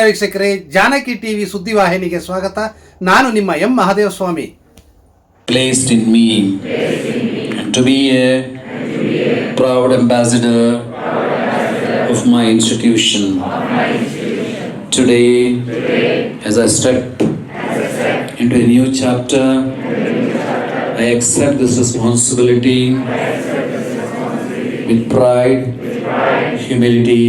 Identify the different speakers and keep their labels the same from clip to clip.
Speaker 1: ವೀಕ್ಷಕರೇ ಜಾನಕಿ ಟಿವಿ ಸುದ್ದಿವಾಹಿನಿಗೆ ಸ್ವಾಗತ ನಾನು ನಿಮ್ಮ M Mahadeva Swamy
Speaker 2: placed in me and to be a proud ambassador of my institution. Today, as I step into a new chapter, I accept this responsibility with pride, humility,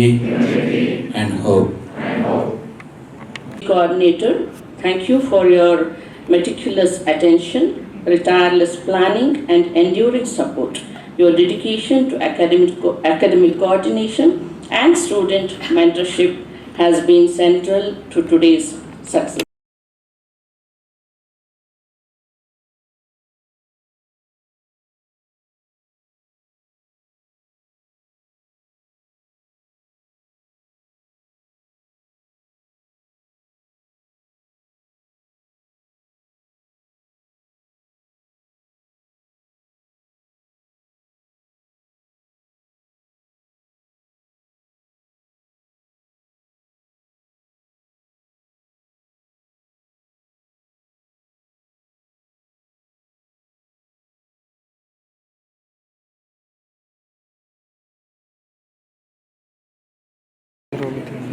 Speaker 3: Coordinator, thank you for your meticulous attention, tireless planning, and enduring support. Your dedication to academic, academic coordination and student mentorship has been central to today's success.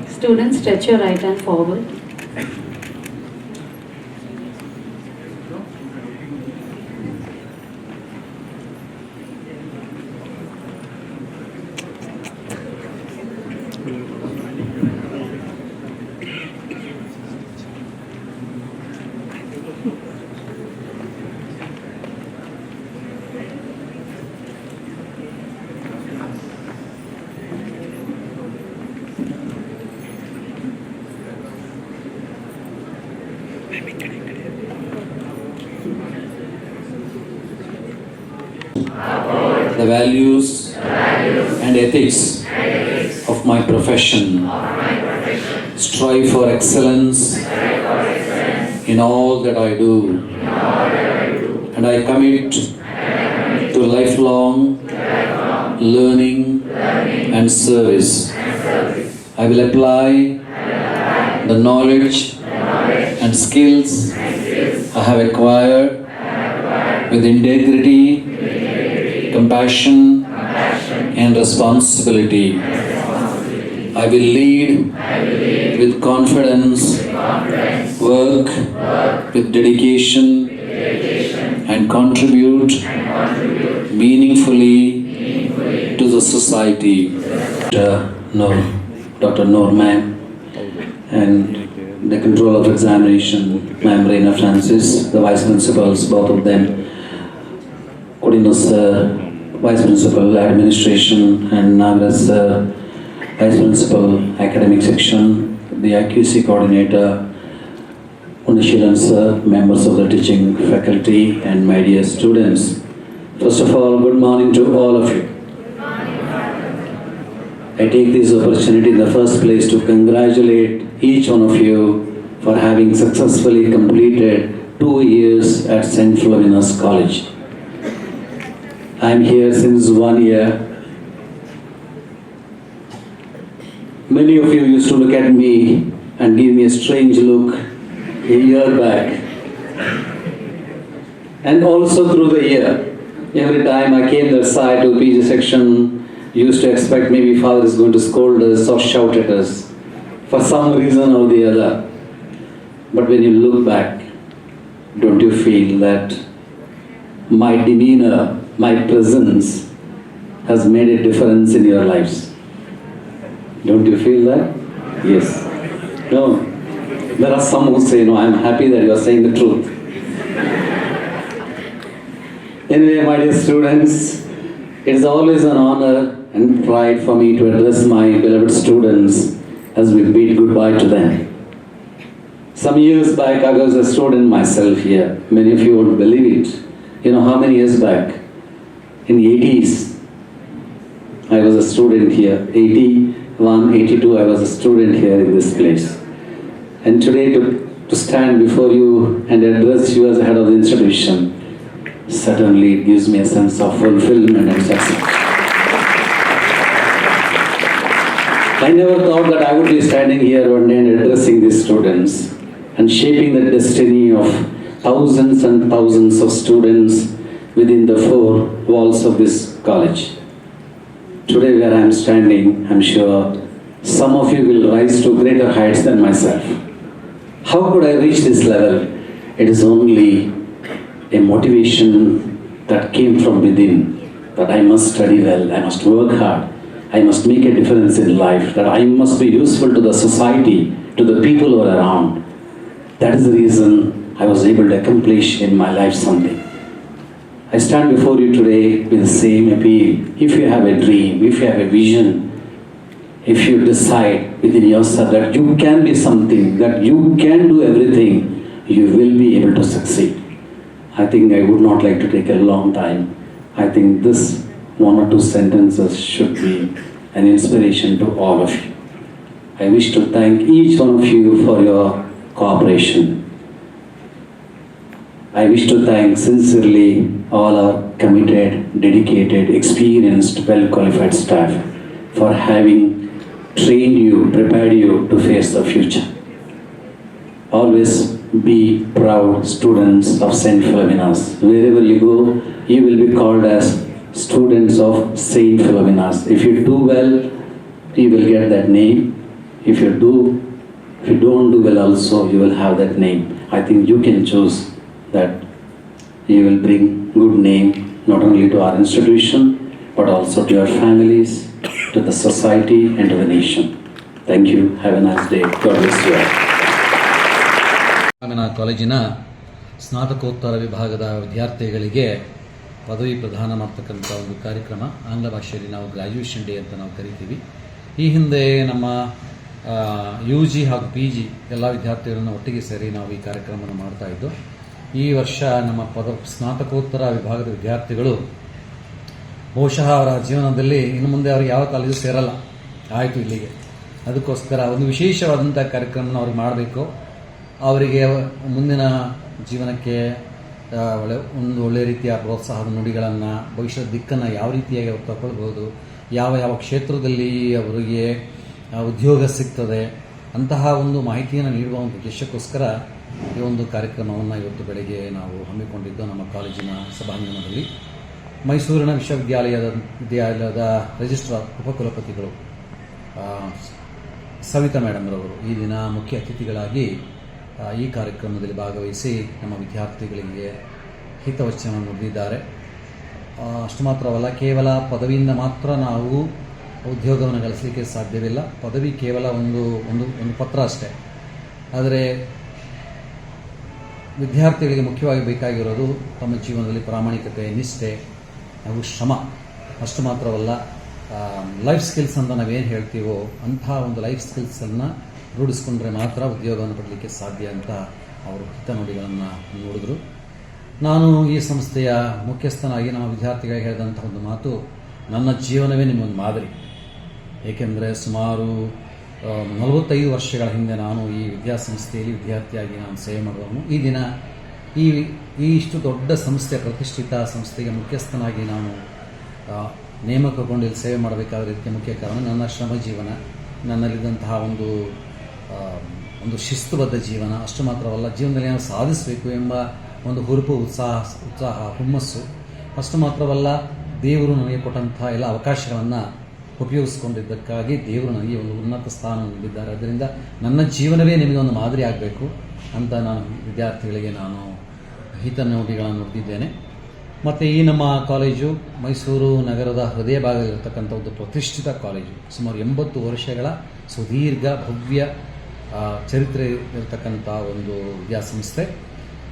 Speaker 4: Students, stretch your right hand forward.
Speaker 2: values, the values and, ethics and ethics of my profession. Of my profession. Strive, for excellence Strive for excellence in all that I do. That I do. And I commit, I commit to lifelong, lifelong learning, learning and, service. and service. I will apply, I will apply the knowledge, the knowledge and, skills and skills I have acquired, I have acquired with integrity compassion, and responsibility. I will lead with confidence, work with dedication, and contribute meaningfully to the society. Dr. Noor, Dr. Noor ma'am, and the control of examination, Ma'am Reina Francis, the vice principals, both of them, Kodino sir, vice principal administration, and Nagras sir, uh, vice principal academic section, the IQC coordinator, Unishiran sir, uh, members of the teaching faculty, and my dear students. First of all, good morning to all of you. I take this opportunity in the first place to congratulate each one of you for having successfully completed two years at St. Philomena's College. I am here since one year. Many of you used to look at me and give me a strange look a year back. And also through the year, every time I came that side to PG section, used to expect maybe father is going to scold us or shout at us for some reason or the other. But when you look back, don't you feel that my demeanor, my presence has made a difference in your lives? Don't you feel that? Yes. No. There are some who say, No, I'm happy that you are saying the truth. Anyway, my dear students, it is always an honor and pride for me to address my beloved students as we bid goodbye to them. Some years back, I was a student myself here. Many of you won't believe it. You know how many years back? In the 80s, I was a student here. 81, 82, I was a student here in this place. And today, to, to stand before you and address you as head of the institution, certainly it gives me a sense of fulfillment and success.
Speaker 5: I never thought that I would be standing here one day and addressing these students and shaping the destiny of thousands and thousands of students within the four walls of this college. Today, where I am standing, I'm sure some of you will rise to greater heights than myself. How could I reach this level? It is only a motivation that came from within that I must study well, I must work hard, I must make a difference in life, that I must be useful to the society, to the people who are around. That is the reason I was able to accomplish in my life something. I stand before you today with the same appeal. If you have a dream, if you have a vision, if you decide within yourself that you can be something, that you can do everything, you will be able to succeed. I think I would not like to take a long time. I think this one or two sentences should be an inspiration to all of you. I wish to thank each one of you for your cooperation. I wish to thank sincerely all our committed, dedicated, experienced, well qualified staff for having trained you, prepared you to face the future. Always be proud students of St. Philomena's. Wherever you go, you will be called as students of St. Philomena's. If you do well, you will get that name. If you do, if you don't do well also, you will have that name. I think you can choose that you will bring good name not only to our institution but also to your families, to the society and to the nation. Thank you. Have a nice day. God bless you all.
Speaker 2: ಗ್ರಾಮೀಣ ಕಾಲೇಜಿನ ಸ್ನಾತಕೋತ್ತರ ವಿಭಾಗದ ವಿದ್ಯಾರ್ಥಿಗಳಿಗೆ ಪದವಿ ಪ್ರದಾನ ಮಾಡ್ತಕ್ಕಂಥ ಒಂದು ಕಾರ್ಯಕ್ರಮ ಆಂಗ್ಲ ಭಾಷೆಯಲ್ಲಿ ನಾವು ಗ್ರ್ಯಾಜುಯೇಷನ್ ಡೇ ಅಂತ ನಾವು ಕರಿತೀವಿ ಈ ಹಿಂದೆ ನಮ್ಮ ಯು ಜಿ ಹಾಗೂ ಪಿ ಜಿ ಎಲ್ಲ ವಿದ್ಯಾರ್ಥಿಗಳನ್ನು ಒಟ್ಟಿಗೆ ಸೇರಿ ನಾವು ಈ ಕಾರ್ಯಕ್ರಮವನ್ನು ಮಾಡ್ತಾ ಇದ್ದು ಈ ವರ್ಷ ನಮ್ಮ ಪದ ಸ್ನಾತಕೋತ್ತರ ವಿಭಾಗದ ವಿದ್ಯಾರ್ಥಿಗಳು ಬಹುಶಃ ಅವರ ಜೀವನದಲ್ಲಿ ಇನ್ನು ಮುಂದೆ ಅವ್ರಿಗೆ ಯಾವ ಕಾಲೇಜು ಸೇರಲ್ಲ. ಆಯಿತು ಇಲ್ಲಿಗೆ. ಅದಕ್ಕೋಸ್ಕರ ಒಂದು ವಿಶೇಷವಾದಂಥ ಕಾರ್ಯಕ್ರಮನ ಅವ್ರಿಗೆ ಮಾಡಬೇಕು. ಅವರಿಗೆ ಮುಂದಿನ ಜೀವನಕ್ಕೆ ಒಳ್ಳೆ, ಒಂದು ಒಳ್ಳೆಯ ರೀತಿಯ ಪ್ರೋತ್ಸಾಹದ ನುಡಿಗಳನ್ನು, ಭವಿಷ್ಯದ ದಿಕ್ಕನ್ನು ಯಾವ ರೀತಿಯಾಗಿ ಅವ್ರು ತಗೊಳ್ಬೋದು ಯಾವ ಯಾವ ಕ್ಷೇತ್ರದಲ್ಲಿ ಅವರಿಗೆ ಉದ್ಯೋಗ ಸಿಗ್ತದೆ, ಅಂತಹ ಒಂದು ಮಾಹಿತಿಯನ್ನು ನೀಡುವ ಒಂದು ಉದ್ದೇಶಕ್ಕೋಸ್ಕರ ಈ ಒಂದು ಕಾರ್ಯಕ್ರಮವನ್ನು ಇವತ್ತು ಬೆಳಗ್ಗೆ ನಾವು ಹಮ್ಮಿಕೊಂಡಿದ್ದು ನಮ್ಮ ಕಾಲೇಜಿನ ಸಭಾಂಗಣದಲ್ಲಿ. ಮೈಸೂರಿನ ವಿಶ್ವವಿದ್ಯಾಲಯದ ವಿದ್ಯಾಲಯದ ರಿಜಿಸ್ಟ್ರಾರ್ ಉಪಕುಲಪತಿಗಳು ಸವಿತಾ ಮೇಡಮ್ರವರು ಈ ದಿನ ಮುಖ್ಯ ಅತಿಥಿಗಳಾಗಿ ಈ ಕಾರ್ಯಕ್ರಮದಲ್ಲಿ ಭಾಗವಹಿಸಿ ನಮ್ಮ ವಿದ್ಯಾರ್ಥಿಗಳಿಗೆ ಹಿತವಚನ ನುಡಿದಿದ್ದಾರೆ. ಅಷ್ಟು ಮಾತ್ರವಲ್ಲ, ಕೇವಲ ಪದವಿಯಿಂದ ಮಾತ್ರ ನಾವು ಉದ್ಯೋಗವನ್ನು ಗಳಿಸಲಿಕ್ಕೆ ಸಾಧ್ಯವಿಲ್ಲ. ಪದವಿ ಕೇವಲ ಒಂದು ಒಂದು ಒಂದು ಪತ್ರ ಅಷ್ಟೇ. ಆದರೆ ವಿದ್ಯಾರ್ಥಿಗಳಿಗೆ ಮುಖ್ಯವಾಗಿ ಬೇಕಾಗಿರೋದು ತಮ್ಮ ಜೀವನದಲ್ಲಿ ಪ್ರಾಮಾಣಿಕತೆ, ನಿಷ್ಠೆ ಹಾಗೂ ಶ್ರಮ. ಅಷ್ಟು ಮಾತ್ರವಲ್ಲ ಲೈಫ್ ಸ್ಕಿಲ್ಸ್ ಅಂತ ನಾವೇನು ಹೇಳ್ತೀವೋ ಅಂಥ ಒಂದು ಲೈಫ್ ಸ್ಕಿಲ್ಸನ್ನು ರೂಢಿಸ್ಕೊಂಡ್ರೆ ಮಾತ್ರ ಉದ್ಯೋಗವನ್ನು ಪಡಲಿಕ್ಕೆ ಸಾಧ್ಯ ಅಂತ ಅವರು ಹಿತನುಡಿಗಳನ್ನು ನೋಡಿದ್ರು. ನಾನು ಈ ಸಂಸ್ಥೆಯ ಮುಖ್ಯಸ್ಥನಾಗಿ ನಮ್ಮ ವಿದ್ಯಾರ್ಥಿಗಳಿಗೆ ಹೇಳಿದಂಥ ಒಂದು ಮಾತು, ನನ್ನ ಜೀವನವೇ ನಿಮ್ಮೊಂದು ಮಾದರಿ. ಏಕೆಂದರೆ ಸುಮಾರು ನಲವತ್ತೈದು ವರ್ಷಗಳ ಹಿಂದೆ ನಾನು ಈ ವಿದ್ಯಾಸಂಸ್ಥೆಯಲ್ಲಿ ವಿದ್ಯಾರ್ಥಿಯಾಗಿ ನಾನು ಸೇವೆ ಮಾಡುವನು ಈ ದಿನ ಈ ಈ ಇಷ್ಟು ದೊಡ್ಡ ಸಂಸ್ಥೆ, ಪ್ರತಿಷ್ಠಿತ ಸಂಸ್ಥೆಗೆ ಮುಖ್ಯಸ್ಥನಾಗಿ ನಾನು ನೇಮಕಗೊಂಡು ಸೇವೆ ಮಾಡಬೇಕಾದ ಇದಕ್ಕೆ ಮುಖ್ಯ ಕಾರಣ ನನ್ನ ಶ್ರಮ ಜೀವನ. ನನ್ನಲ್ಲಿದ್ದಂತಹ ಒಂದು ಒಂದು ಶಿಸ್ತುಬದ್ಧ ಜೀವನ. ಅಷ್ಟು ಮಾತ್ರವಲ್ಲ, ಜೀವನದಲ್ಲಿ ನಾನು ಸಾಧಿಸಬೇಕು ಎಂಬ ಒಂದು ಹುರುಪು, ಉತ್ಸಾಹ ಉತ್ಸಾಹ, ಹುಮ್ಮಸ್ಸು. ಅಷ್ಟು ಮಾತ್ರವಲ್ಲ, ದೇವರು ನನಗೆ ಕೊಟ್ಟಂತಹ ಎಲ್ಲ ಅವಕಾಶಗಳನ್ನು ಉಪಯೋಗಿಸ್ಕೊಂಡಿದ್ದಕ್ಕಾಗಿ ದೇವರು ನನಗೆ ಒಂದು ಉನ್ನತ ಸ್ಥಾನ ನೀಡಿದ್ದಾರೆ. ಅದರಿಂದ ನನ್ನ ಜೀವನವೇ ನಿಮಗೆ ಒಂದು ಮಾದರಿ ಆಗಬೇಕು ಅಂತ ನಾನು ವಿದ್ಯಾರ್ಥಿಗಳಿಗೆ ನಾನು ಹಿತನುಡಿಗಳನ್ನು ನುಡಿದಿದ್ದೇನೆ ಮತ್ತು ಈ ನಮ್ಮ ಕಾಲೇಜು ಮೈಸೂರು ನಗರದ ಹೃದಯ ಭಾಗದಲ್ಲಿರ್ತಕ್ಕಂಥ ಒಂದು ಪ್ರತಿಷ್ಠಿತ ಕಾಲೇಜು. ಸುಮಾರು ಎಂಬತ್ತು ವರ್ಷಗಳ ಸುದೀರ್ಘ ಭವ್ಯ ಚರಿತ್ರೆ ಇರತಕ್ಕಂಥ ಒಂದು ವಿದ್ಯಾಸಂಸ್ಥೆ.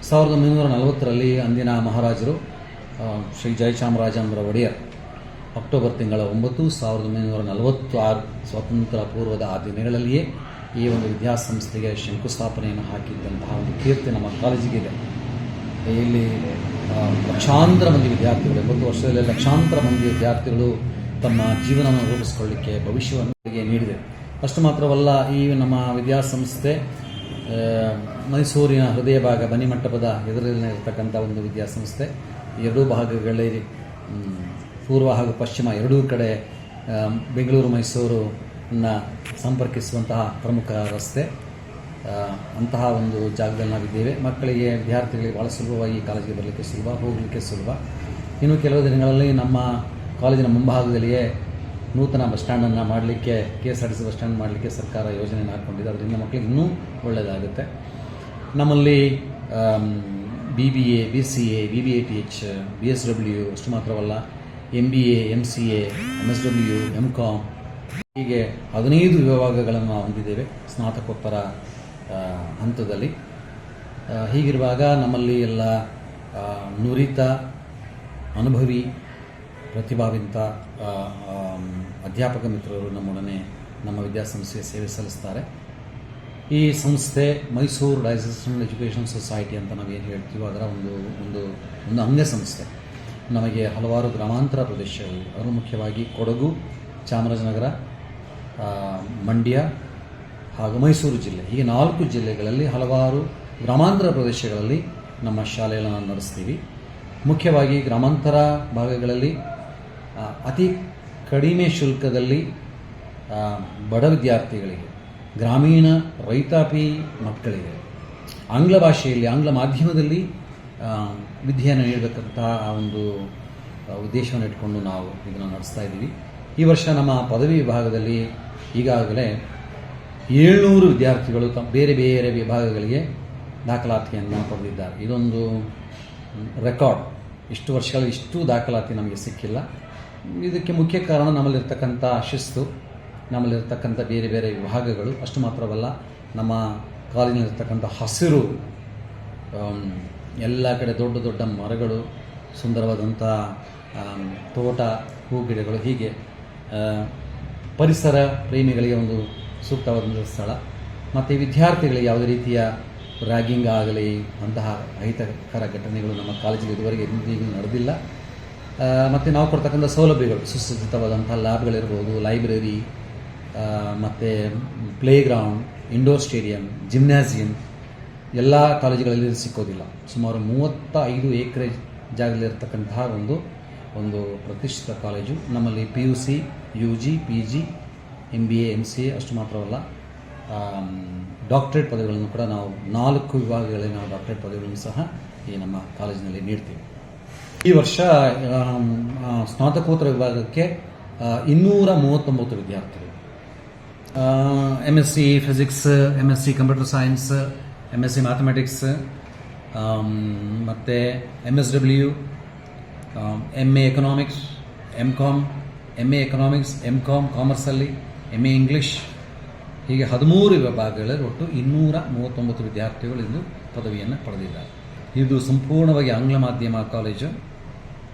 Speaker 2: ಸಾವಿರದ ಒಂಬೈನೂರ ನಲವತ್ತರಲ್ಲಿ ಅಂದಿನ ಮಹಾರಾಜರು ಶ್ರೀ ಶ್ರೀ ಜಯಚಾಮರಾಜೇಂದ್ರ ಒಡೆಯರ್ ಅಕ್ಟೋಬರ್ ತಿಂಗಳ ಒಂಬತ್ತು ಸಾವಿರದ ಒಂಬೈನೂರ ನಲವತ್ತು ಆರು ಸ್ವಾತಂತ್ರ್ಯ ಪೂರ್ವದ ಆ ದಿನಗಳಲ್ಲಿಯೇ ಈ ಒಂದು ವಿದ್ಯಾಸಂಸ್ಥೆಗೆ ಶಂಕುಸ್ಥಾಪನೆಯನ್ನು ಹಾಕಿದ್ದಂತಹ ಒಂದು ಕೀರ್ತಿ ನಮ್ಮ ಕಾಲೇಜಿಗೆ ಇದೆ. ಇಲ್ಲಿ ಲಕ್ಷಾಂತರ ಮಂದಿ ವಿದ್ಯಾರ್ಥಿಗಳು, ಎಂಬತ್ತು ವರ್ಷದಲ್ಲಿ ಲಕ್ಷಾಂತರ ಮಂದಿ ವಿದ್ಯಾರ್ಥಿಗಳು ತಮ್ಮ ಜೀವನವನ್ನು ರೂಪಿಸಿಕೊಳ್ಳಿಕ್ಕೆ ಭವಿಷ್ಯವನ್ನು ನೀಡಿದೆ. ಅಷ್ಟು ಮಾತ್ರವಲ್ಲ, ಈ ನಮ್ಮ ವಿದ್ಯಾಸಂಸ್ಥೆ ಮೈಸೂರಿನ ಹೃದಯ ಭಾಗ ಬನ್ನಿಮಂಟಪದ ಎದುರಿನಲ್ಲಿರ್ತಕ್ಕಂಥ ಒಂದು ವಿದ್ಯಾಸಂಸ್ಥೆ. ಎರಡೂ ಭಾಗಗಳಲ್ಲಿ ಪೂರ್ವ ಹಾಗೂ ಪಶ್ಚಿಮ ಎರಡೂ ಕಡೆ ಬೆಂಗಳೂರು ಮೈಸೂರು ನ ಸಂಪರ್ಕಿಸುವಂತಹ ಪ್ರಮುಖ ರಸ್ತೆ. ಅಂತಹ ಒಂದು ಜಾಗದಲ್ಲಿ ನಾವಿದ್ದೇವೆ. ಮಕ್ಕಳಿಗೆ, ವಿದ್ಯಾರ್ಥಿಗಳಿಗೆ ಭಾಳ ಸುಲಭವಾಗಿ ಕಾಲೇಜಿಗೆ ಬರಲಿಕ್ಕೆ ಸುಲಭ, ಹೋಗಲಿಕ್ಕೆ ಸುಲಭ. ಇನ್ನು ಕೆಲವು ದಿನಗಳಲ್ಲಿ ನಮ್ಮ ಕಾಲೇಜಿನ ಮುಂಭಾಗದಲ್ಲಿಯೇ ನೂತನ ಬಸ್ ಸ್ಟ್ಯಾಂಡನ್ನು ಮಾಡಲಿಕ್ಕೆ K S R T C bus stand ಮಾಡಲಿಕ್ಕೆ ಸರ್ಕಾರ ಯೋಜನೆಯನ್ನು ಹಾಕ್ಕೊಂಡಿದೆ ಅದರಿಂದ ಮಕ್ಕಳಿಗೆ ಇನ್ನೂ ಒಳ್ಳೆಯದಾಗುತ್ತೆ. ನಮ್ಮಲ್ಲಿ B B A, B C A, B B A T H, B S W ಅಷ್ಟು ಮಾತ್ರವಲ್ಲ M B A M C A M S W M com ಹೀಗೆ ಹದಿನೈದು ವಿಭಾಗಗಳನ್ನು ಹೊಂದಿದ್ದೇವೆ ಸ್ನಾತಕೋತ್ತರ ಹಂತದಲ್ಲಿ. ಹೀಗಿರುವಾಗ ನಮ್ಮಲ್ಲಿ ಎಲ್ಲ ನುರಿತ, ಅನುಭವಿ, ಪ್ರತಿಭಾವಂತ ಅಧ್ಯಾಪಕ ಮಿತ್ರರು ನಮ್ಮೊಡನೆ ನಮ್ಮ ವಿದ್ಯಾಸಂಸ್ಥೆಗೆ ಸೇವೆ ಸಲ್ಲಿಸ್ತಾರೆ. ಈ ಸಂಸ್ಥೆ ಮೈಸೂರು ಡೈಸೆಷನ್ ಎಜುಕೇಷನ್ ಸೊಸೈಟಿ ಅಂತ ನಾವೇನು ಹೇಳ್ತೀವೋ ಅದರ ಒಂದು ಒಂದು ಒಂದು ಅಂಗ ಸಂಸ್ಥೆ ನಮಗೆ ಹಲವಾರು ಗ್ರಾಮಾಂತರ ಪ್ರದೇಶಗಳು ಅದರಲ್ಲೂ ಮುಖ್ಯವಾಗಿ ಕೊಡಗು, ಚಾಮರಾಜನಗರ ಮಂಡ್ಯ ಹಾಗೂ ಮೈಸೂರು ಜಿಲ್ಲೆ, ಹೀಗೆ ನಾಲ್ಕು ಜಿಲ್ಲೆಗಳಲ್ಲಿ ಹಲವಾರು ಗ್ರಾಮಾಂತರ ಪ್ರದೇಶಗಳಲ್ಲಿ ನಮ್ಮ ಶಾಲೆಗಳನ್ನು ನಡೆಸ್ತೀವಿ. ಮುಖ್ಯವಾಗಿ ಗ್ರಾಮಾಂತರ ಭಾಗಗಳಲ್ಲಿ ಅತಿ ಕಡಿಮೆ ಶುಲ್ಕದಲ್ಲಿ ಬಡ ವಿದ್ಯಾರ್ಥಿಗಳಿಗೆ, ಗ್ರಾಮೀಣ ರೈತಾಪಿ ಮಕ್ಕಳಿಗೆ, ಆಂಗ್ಲ ಭಾಷೆಯಲ್ಲಿ, ಆಂಗ್ಲ ಮಾಧ್ಯಮದಲ್ಲಿ ವಿದ್ಯೆಯನ್ನು ನೀಡಬೇಕಂತಹ ಆ ಒಂದು ಉದ್ದೇಶವನ್ನು ಇಟ್ಕೊಂಡು ನಾವು ಇದನ್ನು ನಡೆಸ್ತಾ ಇದ್ದೀವಿ. ಈ ವರ್ಷ ನಮ್ಮ ಪದವಿ ವಿಭಾಗದಲ್ಲಿ ಈಗಾಗಲೇ ಏಳ್ನೂರು ವಿದ್ಯಾರ್ಥಿಗಳು ತಮ್ಮ ಬೇರೆ ಬೇರೆ ವಿಭಾಗಗಳಿಗೆ ದಾಖಲಾತಿಯನ್ನು ಪಡೆದಿದ್ದಾರೆ. ಇದೊಂದು ರೆಕಾರ್ಡ್. ಇಷ್ಟು ವರ್ಷಗಳ ಇಷ್ಟು ದಾಖಲಾತಿ ನಮಗೆ ಸಿಕ್ಕಿಲ್ಲ. ಇದಕ್ಕೆ ಮುಖ್ಯ ಕಾರಣ ನಮ್ಮಲ್ಲಿರ್ತಕ್ಕಂಥ ಶಿಸ್ತು, ನಮ್ಮಲ್ಲಿರ್ತಕ್ಕಂಥ ಬೇರೆ ಬೇರೆ ವಿಭಾಗಗಳು. ಅಷ್ಟು ಮಾತ್ರವಲ್ಲ, ನಮ್ಮ ಕಾಲೇಜಿನಲ್ಲಿರ್ತಕ್ಕಂಥ ಹಸಿರು ಎಲ್ಲ ಕಡೆ ದೊಡ್ಡ ದೊಡ್ಡ ಮರಗಳು ಸುಂದರವಾದಂಥ ತೋಟ ಹೂ ಗಿಡಗಳು ಹೀಗೆ ಪರಿಸರ ಪ್ರೇಮಿಗಳಿಗೆ ಒಂದು ಸೂಕ್ತವಾದಂಥ ಸ್ಥಳ. ಮತ್ತು ವಿದ್ಯಾರ್ಥಿಗಳಿಗೆ ಯಾವುದೇ ರೀತಿಯ ರ್ಯಾಗಿಂಗ್ ಆಗಲಿ, ಅಂತಹ ಅಹಿತಕರ ಘಟನೆಗಳು ನಮ್ಮ ಕಾಲೇಜಿಗೆ ಇದುವರೆಗೆ ಎಂದಿಗೂ ನಡೆದಿಲ್ಲ. ಮತ್ತು ನಾವು ಕೊಡ್ತಕ್ಕಂಥ ಸೌಲಭ್ಯಗಳು ಸುಸಜ್ಜಿತವಾದಂಥ ಲ್ಯಾಬ್ಗಳಿರ್ಬೋದು, ಲೈಬ್ರರಿ ಮತ್ತು play ground indoor stadium gymnasium ಎಲ್ಲ ಕಾಲೇಜುಗಳಲ್ಲಿ ಸಿಕ್ಕೋದಿಲ್ಲ. ಸುಮಾರು ಮೂವತ್ತ ಐದು ಎಕರೆ ಜಾಗದಲ್ಲಿರ್ತಕ್ಕಂತಹ ಒಂದು ಒಂದು ಪ್ರತಿಷ್ಠಿತ ಕಾಲೇಜು. ನಮ್ಮಲ್ಲಿ P U C U G P G M B A M C A ಅಷ್ಟು ಮಾತ್ರವಲ್ಲ. ಡಾಕ್ಟ್ರೇಟ್ ಪದವಿಗಳನ್ನು ಕೂಡ ನಾವು ನಾಲ್ಕು ವಿಭಾಗಗಳಲ್ಲಿ ನಾವು ಡಾಕ್ಟ್ರೇಟ್ ಪದವಿಗಳನ್ನು ಸಹ ಈ ನಮ್ಮ ಕಾಲೇಜಿನಲ್ಲಿ ನೀಡ್ತೀವಿ. ಈ ವರ್ಷ ಸ್ನಾತಕೋತ್ತರ ವಿಭಾಗಕ್ಕೆ ಇನ್ನೂರ ಮೂವತ್ತೊಂಬತ್ತು ವಿದ್ಯಾರ್ಥಿಗಳು. M S C physics M S C computer science M S C mathematics ಮತ್ತು M S W M A economics M com M A economics M com ಕಾಮರ್ಸಲ್ಲಿ M A English ಹೀಗೆ ಹದಿಮೂರು ವಿಭಾಗಗಳಲ್ಲಿ ಒಟ್ಟು ಇನ್ನೂರ ಮೂವತ್ತೊಂಬತ್ತು ವಿದ್ಯಾರ್ಥಿಗಳು ಇಂದು ಪದವಿಯನ್ನು ಪಡೆದಿದ್ದಾರೆ. ಇದು ಸಂಪೂರ್ಣವಾಗಿ ಆಂಗ್ಲ ಮಾಧ್ಯಮ ಕಾಲೇಜು.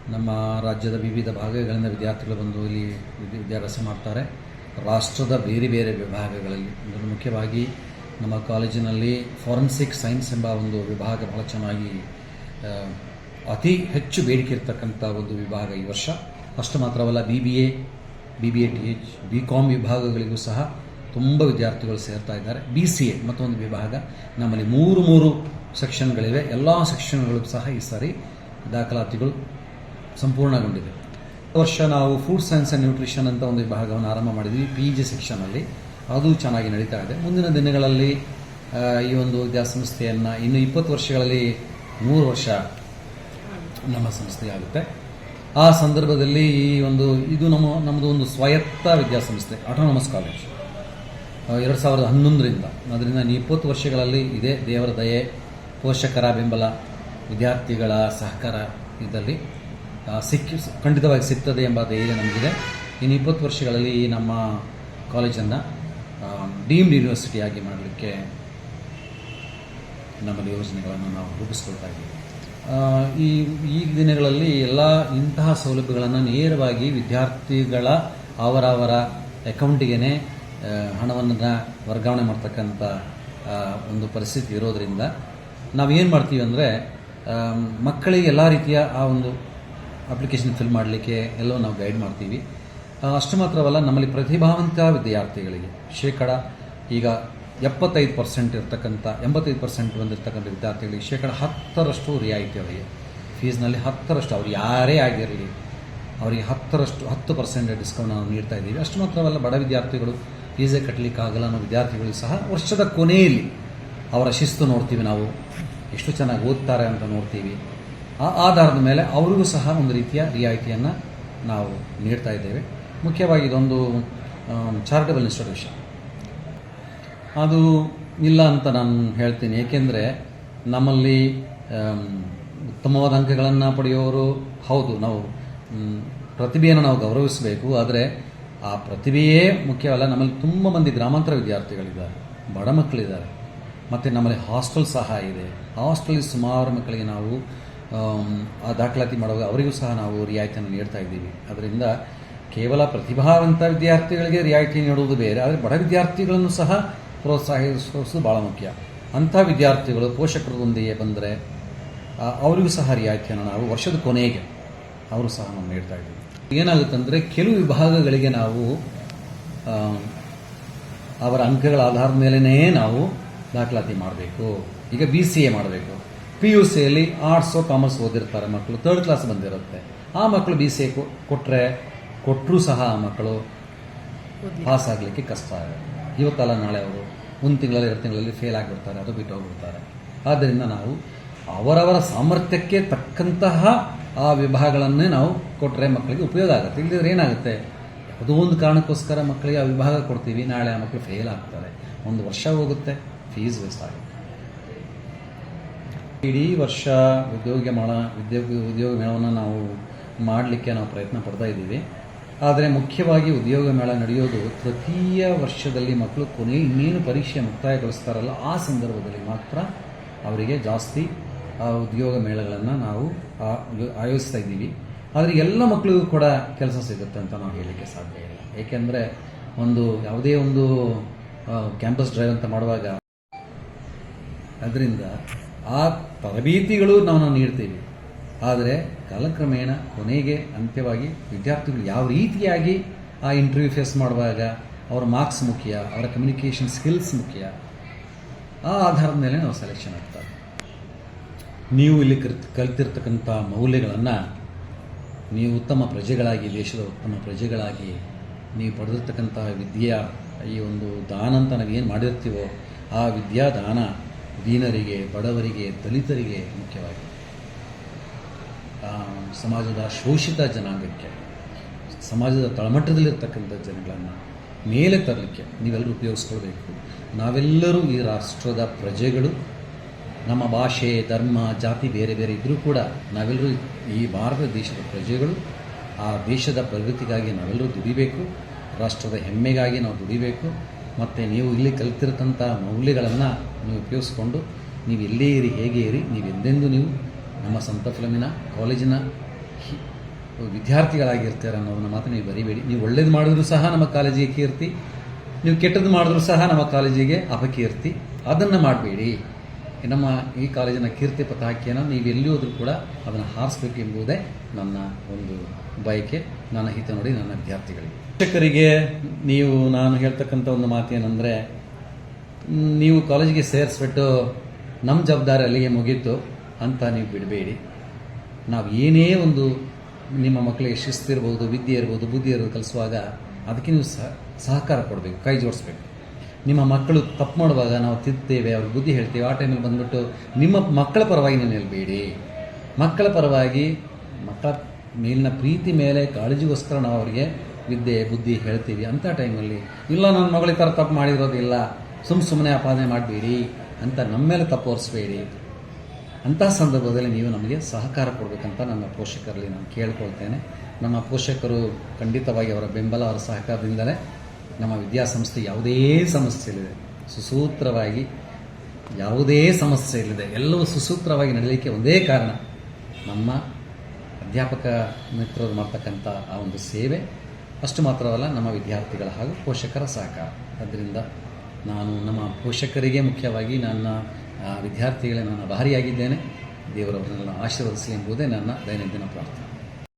Speaker 2: ನಮ್ಮ ರಾಜ್ಯದ ವಿವಿಧ ಭಾಗಗಳಿಂದ ವಿದ್ಯಾರ್ಥಿಗಳು ಬಂದು ಇಲ್ಲಿ ವಿದ್ಯಾ- ವಿದ್ಯಾಭ್ಯಾಸ ಮಾಡ್ತಾರೆ. ರಾಷ್ಟ್ರದ ಬೇರೆ ಬೇರೆ ವಿಭಾಗಗಳಲ್ಲಿ ಮುಖ್ಯವಾಗಿ ನಮ್ಮ ಕಾಲೇಜಿನಲ್ಲಿ ಫಾರೆನ್ಸಿಕ್ ಸೈನ್ಸ್ ಎಂಬ ಒಂದು ವಿಭಾಗ ಬಹಳ ಚೆನ್ನಾಗಿ ಅತಿ ಹೆಚ್ಚು ಬೇಡಿಕೆ ಇರತಕ್ಕಂಥ ಒಂದು ವಿಭಾಗ ಈ ವರ್ಷ. ಅಷ್ಟು ಮಾತ್ರವಲ್ಲ B B A B B A T H B com ವಿಭಾಗಗಳಿಗೂ ಸಹ ತುಂಬ ವಿದ್ಯಾರ್ಥಿಗಳು ಸೇರ್ತಾ ಇದ್ದಾರೆ. ಬಿ ಸಿ ಎ ಮತ್ತೊಂದು ವಿಭಾಗ. ನಮ್ಮಲ್ಲಿ ಮೂರು ಮೂರು ಸೆಕ್ಷನ್ಗಳಿವೆ. ಎಲ್ಲ ಸೆಕ್ಷನ್ಗಳು ಸಹ ಈ ಸಾರಿ ದಾಖಲಾತಿಗಳು ಸಂಪೂರ್ಣಗೊಂಡಿದೆ. ವರ್ಷ ನಾವು ಫುಡ್ ಸೈನ್ಸ್ ಆ್ಯಂಡ್ ನ್ಯೂಟ್ರಿಷನ್ ಅಂತ ಒಂದು ವಿಭಾಗವನ್ನು ಆರಂಭ ಮಾಡಿದ್ವಿ. ಪಿ ಜಿ ಸೆಕ್ಷನಲ್ಲಿ ಅದು ಚೆನ್ನಾಗಿ ನಡೀತಾ ಇದೆ. ಮುಂದಿನ ದಿನಗಳಲ್ಲಿ ಈ ಒಂದು ವಿದ್ಯಾಸಂಸ್ಥೆಯನ್ನು ಇನ್ನು ಇಪ್ಪತ್ತು ವರ್ಷಗಳಲ್ಲಿ ಮೂರು ವರ್ಷ ನಮ್ಮ ಸಂಸ್ಥೆಯಾಗುತ್ತೆ. ಆ ಸಂದರ್ಭದಲ್ಲಿ ಈ ಒಂದು, ಇದು ನಮ್ಮ, ನಮ್ಮದು ಒಂದು ಸ್ವಾಯತ್ತ ವಿದ್ಯಾಸಂಸ್ಥೆ ಆಟೋನಮಸ್ ಕಾಲೇಜ್ ಎರಡು ಸಾವಿರದ ಹನ್ನೊಂದರಿಂದ. ಅದರಿಂದ ಇಪ್ಪತ್ತು ವರ್ಷಗಳಲ್ಲಿ ಇದೇ. ದೇವರ ದಯೆ, ಪೋಷಕರ ಬೆಂಬಲ, ವಿದ್ಯಾರ್ಥಿಗಳ ಸಹಕಾರ ಇದರಲ್ಲಿ ಸಿಕ್ಕಿ, ಖಂಡಿತವಾಗಿ ಸಿಗ್ತದೆ ಎಂಬ ಧೈರ್ಯ ನಮಗಿದೆ. ಇನ್ನು ಇಪ್ಪತ್ತು ವರ್ಷಗಳಲ್ಲಿ ಈ ನಮ್ಮ ಕಾಲೇಜನ್ನು ಡೀಮ್ಡ್ ಯೂನಿವರ್ಸಿಟಿಯಾಗಿ ಮಾಡಲಿಕ್ಕೆ ನಮ್ಮಲ್ಲಿ ಯೋಜನೆಗಳನ್ನು ನಾವು ರೂಪಿಸ್ಕೊಳ್ತಾ ಇದ್ದೀವಿ. ಈ ಈ ದಿನಗಳಲ್ಲಿ ಎಲ್ಲ ಇಂತಹ ಸೌಲಭ್ಯಗಳನ್ನು ನೇರವಾಗಿ ವಿದ್ಯಾರ್ಥಿಗಳ ಅವರವರ ಅಕೌಂಟಿಗೆ ಹಣವನ್ನು ವರ್ಗಾವಣೆ ಮಾಡ್ತಕ್ಕಂಥ ಒಂದು ಪರಿಸ್ಥಿತಿ ಇರೋದರಿಂದ ನಾವೇನು ಮಾಡ್ತೀವಿ ಅಂದರೆ ಮಕ್ಕಳಿಗೆ ಎಲ್ಲ ರೀತಿಯ ಆ ಒಂದು ಅಪ್ಲಿಕೇಶನ್ ಫಿಲ್ ಮಾಡಲಿಕ್ಕೆ ಎಲ್ಲವೂ ನಾವು ಗೈಡ್ ಮಾಡ್ತೀವಿ. ಅಷ್ಟು ಮಾತ್ರವಲ್ಲ, ನಮ್ಮಲ್ಲಿ ಪ್ರತಿಭಾವಂತ ವಿದ್ಯಾರ್ಥಿಗಳಿಗೆ. ಶೇಕಡ ಈಗ ಎಪ್ಪತ್ತೈದು ಪರ್ಸೆಂಟ್ ಇರ್ತಕ್ಕಂಥ, ಎಂಬತ್ತೈದು ಪರ್ಸೆಂಟ್ ಬಂದಿರತಕ್ಕಂಥ ವಿದ್ಯಾರ್ಥಿಗಳಿಗೆ ಶೇಕಡ ಹತ್ತರಷ್ಟು ರಿಯಾಯಿತಿ ಅವರಿಗೆ. ಫೀಸ್ನಲ್ಲಿ ಹತ್ತರಷ್ಟು, ಅವ್ರು ಯಾರೇ ಆಗಿರಲಿ, ಅವರಿಗೆ ಹತ್ತರಷ್ಟು, ಹತ್ತು ಪರ್ಸೆಂಟ್ ಡಿಸ್ಕೌಂಟ್ ನಾವು ನೀಡ್ತಾ ಇದ್ದೀವಿ. ಅಷ್ಟು ಮಾತ್ರವಲ್ಲ, ಬಡ ವಿದ್ಯಾರ್ಥಿಗಳು ಫೀಸೇ ಕಟ್ಟಲಿಕ್ಕಾಗಲ್ಲ ಅನ್ನೋ ವಿದ್ಯಾರ್ಥಿಗಳು ಸಹ ವರ್ಷದ ಕೊನೆಯಲ್ಲಿ ಅವರ ಶಿಸ್ತು ನೋಡ್ತೀವಿ ನಾವು. ಎಷ್ಟು ಚೆನ್ನಾಗಿ ಓದ್ತಾರೆ ಅಂತ ನೋಡ್ತೀವಿ. ಆ ಆಧಾರದ ಮೇಲೆ ಅವರಿಗೂ ಸಹ ಒಂದು ರೀತಿಯ ರಿಯಾಯಿತಿಯನ್ನು ನಾವು ನೀಡ್ತಾ ಇದ್ದೇವೆ. ಮುಖ್ಯವಾಗಿ ಇದೊಂದು ಚಾರಿಟಬಲ್ ಇನ್ಸ್ಟಿಟ್ಯೂಷನ್ ಅದು ಇಲ್ಲ ಅಂತ ನಾನು ಹೇಳ್ತೀನಿ. ಏಕೆಂದರೆ ನಮ್ಮಲ್ಲಿ ಉತ್ತಮವಾದ ಅಂಕಗಳನ್ನು ಪಡೆಯುವವರು ಹೌದು, ನಾವು ಪ್ರತಿಭೆಯನ್ನು ನಾವು ಗೌರವಿಸಬೇಕು. ಆದರೆ ಆ ಪ್ರತಿಭೆಯೇ ಮುಖ್ಯವಲ್ಲ, ನಮ್ಮಲ್ಲಿ ತುಂಬ ಮಂದಿ ಗ್ರಾಮಾಂತರ ವಿದ್ಯಾರ್ಥಿಗಳಿದ್ದಾರೆ, ಬಡ ಮಕ್ಕಳಿದ್ದಾರೆ. ಮತ್ತು ನಮ್ಮಲ್ಲಿ ಹಾಸ್ಟೆಲ್ ಸಹ ಇದೆ. ಹಾಸ್ಟೆಲ್ ಸುಮಾರು ಮಕ್ಕಳಿಗೆ ನಾವು ಆ ದಾಖಲಾತಿ ಮಾಡುವಾಗ ಅವರಿಗೂ ಸಹ ನಾವು ರಿಯಾಯಿತಿಯನ್ನು ನೀಡ್ತಾ ಇದ್ದೀವಿ. ಅದರಿಂದ ಕೇವಲ ಪ್ರತಿಭಾವಂತ ವಿದ್ಯಾರ್ಥಿಗಳಿಗೆ ರಿಯಾಯಿತಿ ನೀಡುವುದು ಬೇರೆ, ಆದರೆ ಬಡ ವಿದ್ಯಾರ್ಥಿಗಳನ್ನು ಸಹ ಪ್ರೋತ್ಸಾಹಿಸೋದು ಭಾಳ ಮುಖ್ಯ. ಅಂಥ ವಿದ್ಯಾರ್ಥಿಗಳು ಪೋಷಕರೊಂದಿಗೆ ಬಂದರೆ ಅವರಿಗೂ ಸಹ ರಿಯಾಯಿತಿಯನ್ನು ನಾವು ವರ್ಷದ ಕೊನೆಗೆ ಅವರು ಸಹ ನಾವು ನೀಡ್ತಾ ಇದ್ದೀವಿ ಏನಾಗುತ್ತಂದರೆ, ಕೆಲವು ವಿಭಾಗಗಳಿಗೆ ನಾವು ಅವರ ಅಂಕಗಳ ಆಧಾರದ ಮೇಲೇ ನಾವು ದಾಖಲಾತಿ ಮಾಡಬೇಕು. ಈಗ ಬಿ ಸಿ ಎ ಮಾಡಬೇಕು. ಪಿ ಯು ಸಿಯಲ್ಲಿ ಆರ್ಟ್ಸು ಕಾಮರ್ಸ್ ಓದಿರ್ತಾರೆ ಮಕ್ಕಳು. ತರ್ಡ್ ಕ್ಲಾಸ್ ಬಂದಿರುತ್ತೆ. ಆ ಮಕ್ಕಳು ಬಿ ಸಿ ಎ ಕೊಟ್ಟರೆ ಕೊಟ್ಟರೂ ಸಹ ಆ ಮಕ್ಕಳು ಪಾಸ್ ಆಗಲಿಕ್ಕೆ ಕಷ್ಟ ಆಗುತ್ತೆ. ಇವತ್ತಲ್ಲ ನಾಳೆ ಅವರು ಒಂದು ತಿಂಗಳಲ್ಲಿ ಎರಡು ತಿಂಗಳಲ್ಲಿ ಫೇಲ್ ಆಗಿಬಿಡ್ತಾರೆ ಅದು ಬಿಟ್ಟು ಹೋಗ್ಬಿಡ್ತಾರೆ. ಆದ್ದರಿಂದ ನಾವು ಅವರವರ ಸಾಮರ್ಥ್ಯಕ್ಕೆ ತಕ್ಕಂತಹ ಆ ವಿಭಾಗಗಳನ್ನೇ ನಾವು ಕೊಟ್ಟರೆ ಮಕ್ಕಳಿಗೆ ಉಪಯೋಗ ಆಗುತ್ತೆ. ಇಲ್ಲದಿದ್ರೆ ಏನಾಗುತ್ತೆ? ಯಾವುದೋ ಒಂದು ಕಾರಣಕ್ಕೋಸ್ಕರ ಮಕ್ಕಳಿಗೆ ಆ ವಿಭಾಗ ಕೊಡ್ತೀವಿ ನಾಳೆ ಆ ಮಕ್ಕಳು ಫೇಲ್ ಆಗ್ತಾರೆ. ಒಂದು ವರ್ಷ ಹೋಗುತ್ತೆ ಫೀಸ್ ವೇಸ್ಟ್ ಆಗುತ್ತೆ. ಇಡೀ ವರ್ಷ ಉದ್ಯೋಗ ಮಾಡ ಉದ್ಯೋಗ ಉದ್ಯೋಗ ಮೇಳವನ್ನು ನಾವು ಮಾಡಲಿಕ್ಕೆ ನಾವು ಪ್ರಯತ್ನ ಪಡ್ತಾ ಇದ್ದೀವಿ. ಆದರೆ ಮುಖ್ಯವಾಗಿ ಉದ್ಯೋಗ ಮೇಳ ನಡೆಯೋದು ತೃತೀಯ ವರ್ಷದಲ್ಲಿ ಮಕ್ಕಳು ಕೊನೆ ಇನ್ನೇನು ಪರೀಕ್ಷೆ ಮುಕ್ತಾಯಗೊಳಿಸ್ತಾರಲ್ಲ ಆ ಸಂದರ್ಭದಲ್ಲಿ ಮಾತ್ರ ಅವರಿಗೆ ಜಾಸ್ತಿ ಉದ್ಯೋಗ ಮೇಳಗಳನ್ನು ನಾವು ಆಯೋಜಿಸ್ತಾ ಇದ್ದೀವಿ. ಆದರೆ ಎಲ್ಲ ಮಕ್ಕಳಿಗೂ ಕೂಡ ಕೆಲಸ ಸಿಗುತ್ತೆ ಅಂತ ನಾವು ಹೇಳಲಿಕ್ಕೆ ಸಾಧ್ಯ ಇಲ್ಲ. ಏಕೆಂದರೆ ಒಂದು, ಯಾವುದೇ ಒಂದು ಕ್ಯಾಂಪಸ್ ಡ್ರೈವ್ ಅಂತ ಮಾಡುವಾಗ, ಅದರಿಂದ ಆ ತರಬೇತಿಗಳು ನಾವು ನಾವು ನೀಡ್ತೀವಿ. ಆದರೆ ಕಾಲಕ್ರಮೇಣ ಕೊನೆಗೆ ಅಂತ್ಯವಾಗಿ ವಿದ್ಯಾರ್ಥಿಗಳು ಯಾವ ರೀತಿಯಾಗಿ ಆ ಇಂಟರ್ವ್ಯೂ ಫೇಸ್ ಮಾಡುವಾಗ ಅವರ ಮಾರ್ಕ್ಸ್ ಮುಖ್ಯ, ಅವರ ಕಮ್ಯುನಿಕೇಷನ್ ಸ್ಕಿಲ್ಸ್ ಮುಖ್ಯ, ಆ ಆಧಾರದ ಮೇಲೆ ನಾವು ಸೆಲೆಕ್ಷನ್ ಆಗ್ತಾರೆ ನೀವು ಇಲ್ಲಿ ಕಲ್- ಕಲ್ತಿರ್ತಕ್ಕಂಥ ಮೌಲ್ಯಗಳನ್ನು ನೀವು ಉತ್ತಮ ಪ್ರಜೆಗಳಾಗಿ, ದೇಶದ ಉತ್ತಮ ಪ್ರಜೆಗಳಾಗಿ ನೀವು ಪಡೆದಿರ್ತಕ್ಕಂಥ ವಿದ್ಯಾ ಈ ಒಂದು ದಾನ ಅಂತ ನಾವೇನು ಮಾಡಿರ್ತೀವೋ ಆ ವಿದ್ಯಾ ದಾನ ದೀನರಿಗೆ, ಬಡವರಿಗೆ, ದಲಿತರಿಗೆ ಮುಖ್ಯವಾಗಿ. ಸಮಾಜದ ಶೋಷಿತ ಜನಾಂಗಕ್ಕೆ, ಸಮಾಜದ ತಳಮಟ್ಟದಲ್ಲಿರ್ತಕ್ಕಂಥ ಜನಗಳನ್ನು ಮೇಲೆ ತರಲಿಕ್ಕೆ ನೀವೆಲ್ಲರೂ ಉಪಯೋಗಿಸ್ಕೊಳ್ಬೇಕು. ನಾವೆಲ್ಲರೂ ಈ ರಾಷ್ಟ್ರದ ಪ್ರಜೆಗಳು. ನಮ್ಮ ಭಾಷೆ, ಧರ್ಮ, ಜಾತಿ ಬೇರೆ ಬೇರೆ ಇದ್ದರೂ ಕೂಡ ನಾವೆಲ್ಲರೂ ಈ ಭಾರತ ದೇಶದ ಪ್ರಜೆಗಳು. ಆ ದೇಶದ ಪ್ರಗತಿಗಾಗಿ ನಾವೆಲ್ಲರೂ ದುಡಿಬೇಕು. ರಾಷ್ಟ್ರದ ಹೆಮ್ಮೆಗಾಗಿ ನಾವು ದುಡಿಬೇಕು. ಮತ್ತು ನೀವು ಇಲ್ಲಿ ಕಲಿತಿರ್ತಂಥ ಮೌಲ್ಯಗಳನ್ನು ನೀವು ಉಪಯೋಗಿಸ್ಕೊಂಡು, ನೀವು ಎಲ್ಲೇ ಇರಿ, ಹೇಗೆ ಇರಿ ನೀವು ಎಂದೆಂದೂ ನೀವು ನಮ್ಮ ಸಂತ ಫಿಲಮಿನ ಕಾಲೇಜಿನ ವಿದ್ಯಾರ್ಥಿಗಳಾಗಿರ್ತಾರೆ ಅನ್ನೋದನ್ನ ಮಾತ್ರ ನೀವು ಬರಿಬೇಡಿ. ನೀವು ಒಳ್ಳೇದು ಮಾಡಿದ್ರು ಸಹ ನಮ್ಮ ಕಾಲೇಜಿಗೆ ಕೀರ್ತಿ, ನೀವು ಕೆಟ್ಟದ್ದು ಮಾಡಿದ್ರು ಸಹ ನಮ್ಮ ಕಾಲೇಜಿಗೆ ಅಪಕೀರ್ತಿ. ಅದನ್ನು ಮಾಡಬೇಡಿ. ನಮ್ಮ ಈ ಕಾಲೇಜಿನ ಕೀರ್ತಿ ಪತಾಕಿಯನ್ನು ನೀವು ಎಲ್ಲಿ ಹೋದ್ರೂ ಕೂಡ ಅದನ್ನು ಹಾರಿಸ್ಬೇಕು ಎಂಬುದೇ ನನ್ನ ಒಂದು ಬಯಕೆ, ನನ್ನ ಹಿತ ನೋಡಿ ನನ್ನ ವಿದ್ಯಾರ್ಥಿಗಳಿಗೆ. ಶಿಕ್ಷಕರಿಗೆ ನೀವು ನಾನು ಹೇಳ್ತಕ್ಕಂಥ ಒಂದು ಮಾತೇನೆಂದರೆ, ನೀವು ಕಾಲೇಜಿಗೆ ಸೇರಿಸ್ಬಿಟ್ಟು ನಮ್ಮ ಜವಾಬ್ದಾರಿ ಅಲ್ಲಿಗೆ ಮುಗೀತು. ಅಂತ ನೀವು ಬಿಡಬೇಡಿ. ನಾವು ಏನೇ ಒಂದು ನಿಮ್ಮ ಮಕ್ಕಳಿಗೆ ಶಿಸ್ತಿರ್ಬೋದು ವಿದ್ಯೆ ಇರ್ಬೋದು, ಬುದ್ಧಿ ಇರ್ಬೋದು ಕಲಿಸುವಾಗ ಅದಕ್ಕೆ ನೀವು ಸಹ, ಸಹಕಾರ ಕೊಡಬೇಕು, ಕೈ ಜೋಡಿಸ್ಬೇಕು. ನಿಮ್ಮ ಮಕ್ಕಳು ತಪ್ಪು ಮಾಡುವಾಗ ನಾವು ತಿದ್ದೇವೆ ಅವ್ರಿಗೆ ಬುದ್ಧಿ ಹೇಳ್ತೇವೆ, ಆ ಟೈಮಲ್ಲಿ ಬಂದುಬಿಟ್ಟು ನಿಮ್ಮ ಮಕ್ಕಳ ಪರವಾಗಿ ನೀನು ಹೇಳಬೇಡಿ ಮಕ್ಕಳ ಪರವಾಗಿ ಮಕ್ಕಳ ಮೇಲಿನ ಪ್ರೀತಿ ಮೇಲೆ ಕಾಳಜಿಗೋಸ್ಕರ ನಾವು ಅವರಿಗೆ ವಿದ್ಯೆ, ಬುದ್ಧಿ ಹೇಳ್ತೀವಿ. ಅಂಥ ಟೈಮಲ್ಲಿ ಇಲ್ಲ ನನ್ನ ಮಗಳಿಗೆ ಥರ ತಪ್ಪು ಮಾಡಿರೋದಿಲ್ಲ ಸುಮ್ಮ ಸುಮ್ಮನೆ ಅಪಾದನೆ ಮಾಡಬೇಡಿ ಅಂತ ನಮ್ಮ ಮೇಲೆ ತಪ್ಪು ಹೊರಿಸ್ಬೇಡಿ ಅಂತಹ ಸಂದರ್ಭದಲ್ಲಿ ನೀವು ನಮಗೆ ಸಹಕಾರ ಕೊಡಬೇಕಂತ ನನ್ನ ಪೋಷಕರಲ್ಲಿ ನಾನು ಕೇಳ್ಕೊಳ್ತೇನೆ. ನಮ್ಮ ಪೋಷಕರು ಖಂಡಿತವಾಗಿ ಅವರ ಬೆಂಬಲ, ಅವರ ಸಹಕಾರದಿಂದಲೇ ನಮ್ಮ ವಿದ್ಯಾಸಂಸ್ಥೆ ಯಾವುದೇ ಸಮಸ್ಯೆ ಇಲ್ಲದೆ ಸುಸೂತ್ರವಾಗಿ, ಯಾವುದೇ ಸಮಸ್ಯೆ ಇಲ್ಲದೆ ಎಲ್ಲವೂ ಸುಸೂತ್ರವಾಗಿ ನಡೀಲಿಕ್ಕೆ ಒಂದೇ ಕಾರಣ ನಮ್ಮ ಅಧ್ಯಾಪಕ ಮಿತ್ರರು ಮಾಡ್ತಕ್ಕಂಥ ಆ ಒಂದು ಸೇವೆ. ಅಷ್ಟು ಮಾತ್ರವಲ್ಲ, ನಮ್ಮ ವಿದ್ಯಾರ್ಥಿಗಳ ಹಾಗೂ ಪೋಷಕರ ಸಹಕಾರ. ಅದರಿಂದ ನಾನು ನಮ್ಮ ಪೋಷಕರಿಗೆ ಮುಖ್ಯವಾಗಿ ನನ್ನ ಆ, ವಿದ್ಯಾರ್ಥಿಗಳೇ ನಾನು ಭಾರಿಯಾಗಿದ್ದೇನೆ. ದೇವರವರನ್ನೆಲ್ಲ ಆಶೀರ್ವದಿಸಲಿ ಎಂಬುದೇ ನನ್ನ ದೈನಂದಿನ ಪ್ರಾರ್ಥನೆ.